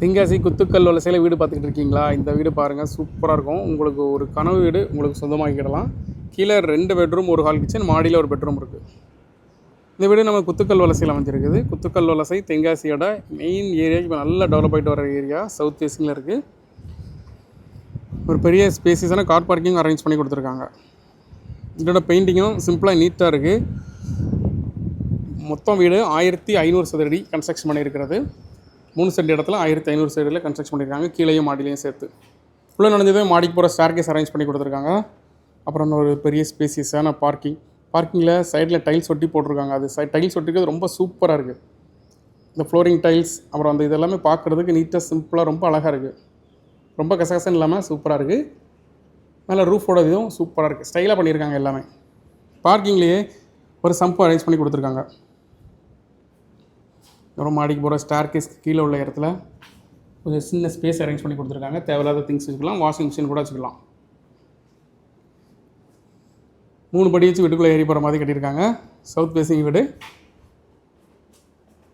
தென்காசி குத்துக்கல் வலசையில் வீடு பார்த்துக்கிட்டு இருக்கீங்களா? இந்த வீடு பாருங்கள் சூப்பராக இருக்கும். உங்களுக்கு ஒரு கனவு வீடு உங்களுக்கு சொந்தமாக்கிடலாம். கீழே ரெண்டு பெட்ரூம் ஒரு ஹால் கிச்சன் மாடியில் ஒரு பெட்ரூம் இருக்குது இந்த வீடு நம்ம குத்துக்கல் வலசையில் அமைஞ்சிருக்குது. குத்துக்கல் வலசை தென்காசியோட மெயின் ஏரியா இப்போ நல்லா டெவலப் ஆகிட்டு வர ஏரியா சவுத் ஃபேஸிங்கில் இருக்குது ஒரு பெரிய ஸ்பேசியஸான கார் பார்க்கிங் அரேஞ்ச் பண்ணி கொடுத்துருக்காங்க. இதோட பெயிண்டிங்கும் சிம்பிளாக நீட்டாக இருக்குது மொத்தம் வீடு ஆயிரத்தி ஐநூறு சதுரடி கன்ஸ்ட்ரக்ஷன் பண்ணியிருக்கிறது. மூணு சென்ட் இடத்துல ஆயிரத்தி ஐநூறு சைடில் கன்ஸ்ட்ரக்ஷன் பண்ணியிருக்காங்க கீழேயும் மாடிலையும் சேர்த்து. உள்ளே நடந்ததே மாடிக்கு போகிற ஸ்டார்கேஸ் அரேஞ்ச் பண்ணி கொடுத்துருக்காங்க. அப்புறம் ஒரு பெரிய ஸ்பேசியஸான பார்க்கிங் பார்க்கிங்கில் சைடில் டைல்ஸ் ஒட்டி போட்டிருக்காங்க. அது சை டைல்ஸ் ஒட்டிக்கிறது ரொம்ப சூப்பராக இருக்குது இந்த ஃப்ளோரிங் டைல்ஸ் அப்புறம் அந்த இதெல்லாமே பார்க்குறதுக்கு நீட்டாக சிம்பிளாக ரொம்ப அழகாக இருக்குது ரொம்ப கசகசன் இல்லாமல் சூப்பராக இருக்குது மேலே ரூஃபோட இதுவும் சூப்பராக இருக்குது ஸ்டைலாக பண்ணியிருக்காங்க எல்லாமே. பார்க்கிங்லேயே ஒரு சம்பு அரேஞ்ச் பண்ணி கொடுத்துருக்காங்க. அப்புறம் மாடிக்கு போகிற ஸ்டார் கேஸ் கீழே உள்ள இடத்துல கொஞ்சம் சின்ன ஸ்பேஸ் அரேஞ்ச் பண்ணி கொடுத்துருக்காங்க. தேவையில்லாத திங்ஸ் வச்சுக்கலாம். வாஷிங் மிஷின் கூட வச்சுக்கலாம். மூணு படி வச்சு வீட்டுக்குள்ளே ஏறி போகிற மாதிரி கட்டியிருக்காங்க. சவுத் பேசிங் வீடு.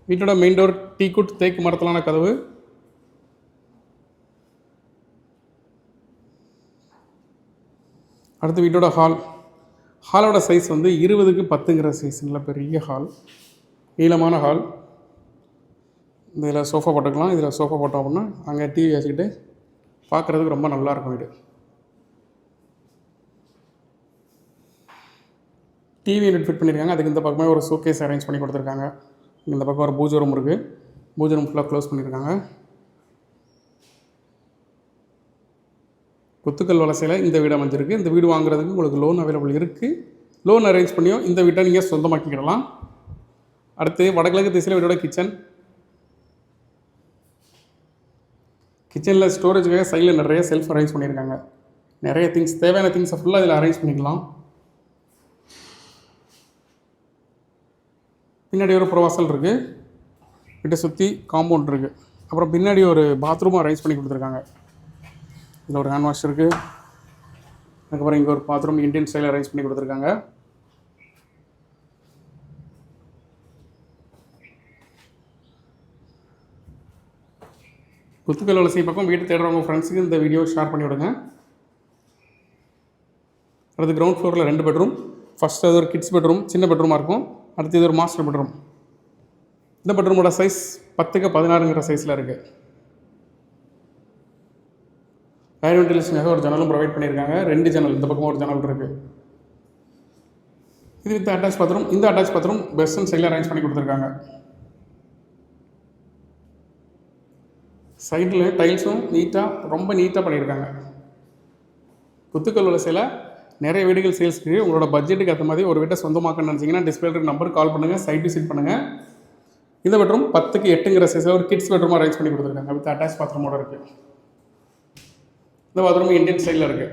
வீட்டோட மெயின் டோர் டீ குட் தேக்கு மரத்தலான கதவு. அடுத்து வீட்டோட ஹால் ஹாலோட சைஸ் வந்து இருபதுக்கு பத்துங்கிற சைஸுங்கள பெரிய ஹால் நீளமான ஹால் இதில் சோஃபா போட்டுக்கலாம். இதில் சோஃபா போட்டோம் அப்படின்னா அங்கே டிவி வச்சுக்கிட்டு பார்க்குறதுக்கு ரொம்ப நல்லா இருக்கும் வீடு. டிவி யூனிட் ஃபிட் பண்ணியிருக்காங்க. அதுக்கு இந்த பக்கமே ஒரு ஷோகேஸ் அரேஞ்ச் பண்ணி கொடுத்துருக்காங்க. இந்த பக்கம் ஒரு பூஜை ரூம் இருக்குது பூஜை ரூம் ஃபுல்லாக க்ளோஸ் பண்ணியிருக்காங்க. குத்துக்கல் வலசையில் இந்த வீடு அமைஞ்சிருக்கு. இந்த வீடு வாங்குறதுக்கு உங்களுக்கு லோன் அவைலபிள் இருக்குது லோன் அரேஞ்ச் பண்ணியும் இந்த வீட்டை நீங்கள் சொந்தமாக்கிக்கிடலாம். அடுத்து வடகிழக்கு திசையில் வீடோட கிச்சன் கிச்சனில் ஸ்டோரேஜ்க்காக சைடில் நிறைய செல்ஃப் அரேஞ்ச் பண்ணியிருக்காங்க. நிறைய திங்ஸ் தேவையான திங்ஸை ஃபுல்லாக இதில் அரேஞ்ச் பண்ணிக்கலாம். பின்னாடி ஒரு புறவாசல் இருக்குது கிட்ட சுற்றி காம்பவுண்ட் இருக்குது அப்புறம் பின்னாடி ஒரு பாத்ரூமும் அரேஞ்ச் பண்ணி கொடுத்துருக்காங்க. இதில் ஒரு ஹேண்ட் வாஷ் இருக்குது அதுக்கப்புறம் இங்கே ஒரு பாத்ரூம் இந்தியன் ஸ்டைல் அரேஞ்ச் பண்ணி கொடுத்துருக்காங்க. குத்துக்கல் வலசை பக்கம் வீட்டு தேடுறவங்க ஃப்ரெண்ட்ஸுக்கு இந்த வீடியோ ஷேர் பண்ணி விடுங்க. அடுத்து கிரவுண்ட் ஃப்ளோரில் ரெண்டு பெட்ரூம் ஃபஸ்ட்டு அது ஒரு கிட்ஸ் பெட்ரூம் சின்ன பெட்ரூமாக இருக்கும். அடுத்து இது ஒரு மாஸ்டர் பெட்ரூம் இந்த பெட்ரூமோட சைஸ் பத்துக்கு பதினாறுங்கிற சைஸில் இருக்குது ஏர் வென்டிலேஷனுக்காக ஒரு ஜன்னலும் ப்ரொவைட் பண்ணியிருக்காங்க. ரெண்டு ஜன்னல் இந்த பக்கம் ஒரு ஜன்னல் இருக்குது இது வித் அட்டாச் பாத்ரூம் இந்த அட்டாச் பாத்ரூம் பெஸ்ட் சைடில் அரேஞ்ச் பண்ணி கொடுத்துருக்காங்க. சைடில் டைல்ஸும் நீட்டாக ரொம்ப நீட்டாக பண்ணியிருக்காங்க. குத்துக்கல் சில நிறைய வீடுகள் சேல்ஸ்க்கு உங்களோட பட்ஜெட்டுக்கு ஏற்ற மாதிரி ஒரு வீட்டை சொந்தமாக்கணும்னு நினச்சிங்கன்னா டிஸ்பிளே இருக்க நம்பருக்கு கால் பண்ணுங்கள் சைட் விசிட் பண்ணுங்கள் இந்த பெட்ரூம் பத்துக்கு எட்டுங்கிற சைஸில் ஒரு கிட்ஸ் பெட்ரூமாக அரேஞ்ச் பண்ணி கொடுத்துருக்காங்க வித் அட்டாச் பாத்ரூமோட இருக்குது இந்த பாத்ரூம் இந்தியன் ஸ்டைலில் இருக்குது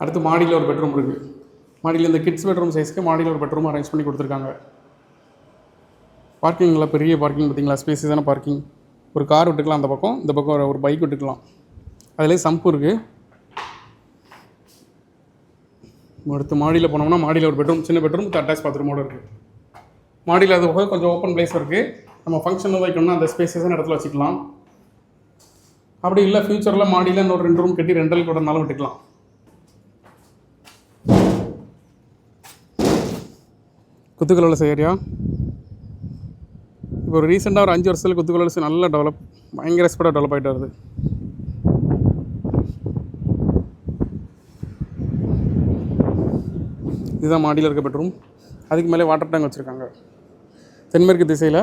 அடுத்து மாடியில் ஒரு பெட்ரூம் இருக்குது மாடியில் இந்த கிட்ஸ் பெட்ரூம் சைஸ்க்கு மாடியில் ஒரு பெட்ரூம் அரேஞ்ச் பண்ணி கொடுத்துருக்காங்க. பார்க்கிங்கில் பெரிய பார்க்கிங் பார்த்தீங்களா? ஸ்பேசியஸான பார்க்கிங் ஒரு கார் விட்டுக்கலாம் அந்த பக்கம். இந்த பக்கம் ஒரு- பைக் விட்டுக்கலாம் அதிலே சம்பு இருக்குது அடுத்து மாடியில் போனோம்னா மாடியில் ஒரு பெட்ரூம் சின்ன பெட்ரூம் அட்டாச் பாத்ரூமோடு இருக்குது மாடியில் அது போக கொஞ்சம் ஓப்பன் பிளேஸ் இருக்குது நம்ம ஃபங்க்ஷன் வைக்கணும்னா அந்த ஸ்பேசியஸான இடத்துல வச்சுக்கலாம். அப்படி இல்லை ஃப்யூச்சரில் மாடியில் இன்னொரு ரெண்டு ரூம் கட்டி ரெண்டல் கூடனாலும் விட்டுக்கலாம். குத்துக்கல் ஏரியா இப்போ ஒரு ரீசெண்டாக ஒரு அஞ்சு வருஷத்தில் குத்துக்கல் நல்லா டெவலப் பயங்கர ஸ்பீடாக டெவலப் ஆகிட்டு வருது. இதுதான் மாடியில் இருக்க பெட்ரூம் அதுக்கு மேலே வாட்டர் டேங்க் வச்சுருக்காங்க. தென்மேற்கு திசையில்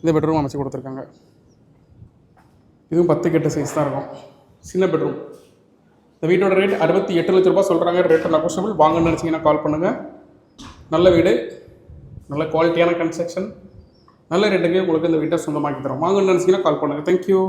இந்த பெட்ரூம் அமைச்சு கொடுத்துருக்காங்க. இதுவும் பத்து கெட்ட சைஸ் தான் இருக்கும். சின்ன பெட்ரூம் இந்த வீட்டோட ரேட் அறுபத்தி எட்டு லட்ச ரூபா சொல்கிறாங்க ரேட் நெகோஷியபிள் வாங்கன்னு நினச்சிங்கன்னா கால் பண்ணுங்கள் நல்ல வீடு நல்ல குவாலிட்டியான கன்ஸ்ட்ரக்ஷன் நல்ல ரேட்டுக்கு உங்களுக்கு இந்த வீட்டை சொந்தமாக்கி தரோம். வாங்கன்னு நினச்சிங்கன்னா கால் பண்ணுங்கள் தேங்க்யூ